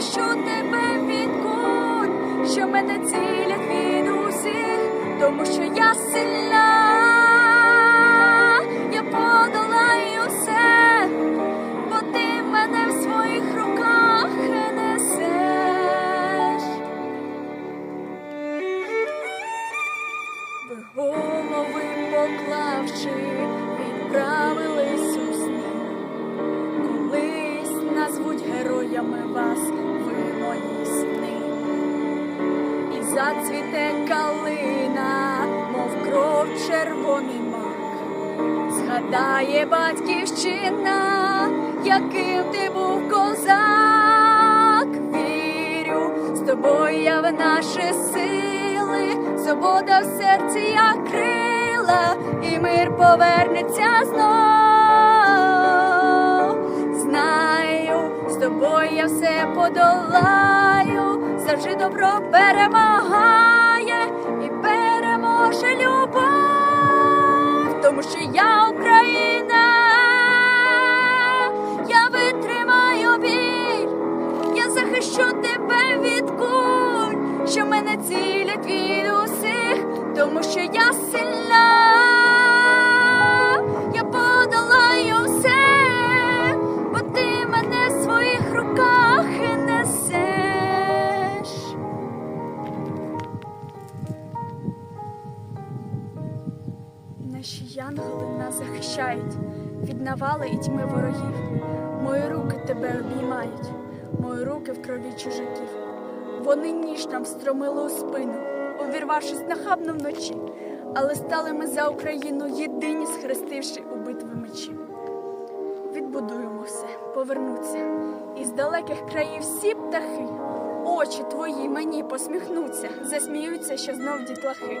захищу тебе від куль, що мене цілять від усіх, тому що я сильна, я подолаю все, бо ти мене в своїх руках несеш. Ви голови поклавши, відправились героями вас, ви мої сни. І зацвіте калина, мов кров червоний мак. Згадає батьківщина, яким ти був козак. Вірю, з тобою я в наші сили, свобода в серці як крила, і мир повернеться знов. Тобою я все подолаю, завжди добро перемагає і переможе любов, тому що я Україна, я витримаю біль, я захищу тебе від куль, що мене цілять від усіх, тому що я сильна, Наші янголи нас захищають від навали і тьми ворогів. Мої руки тебе обіймають, мої руки в крові чужаків. Вони ніж нам встромили у спину, увірвавшись нахабно вночі, але стали ми за Україну єдині, схрестивши у битви мечі. Відбудуємо все, повернуться, і з далеких країв всі птахи, очі твої мені посміхнуться, засміються, що знов дітлахи.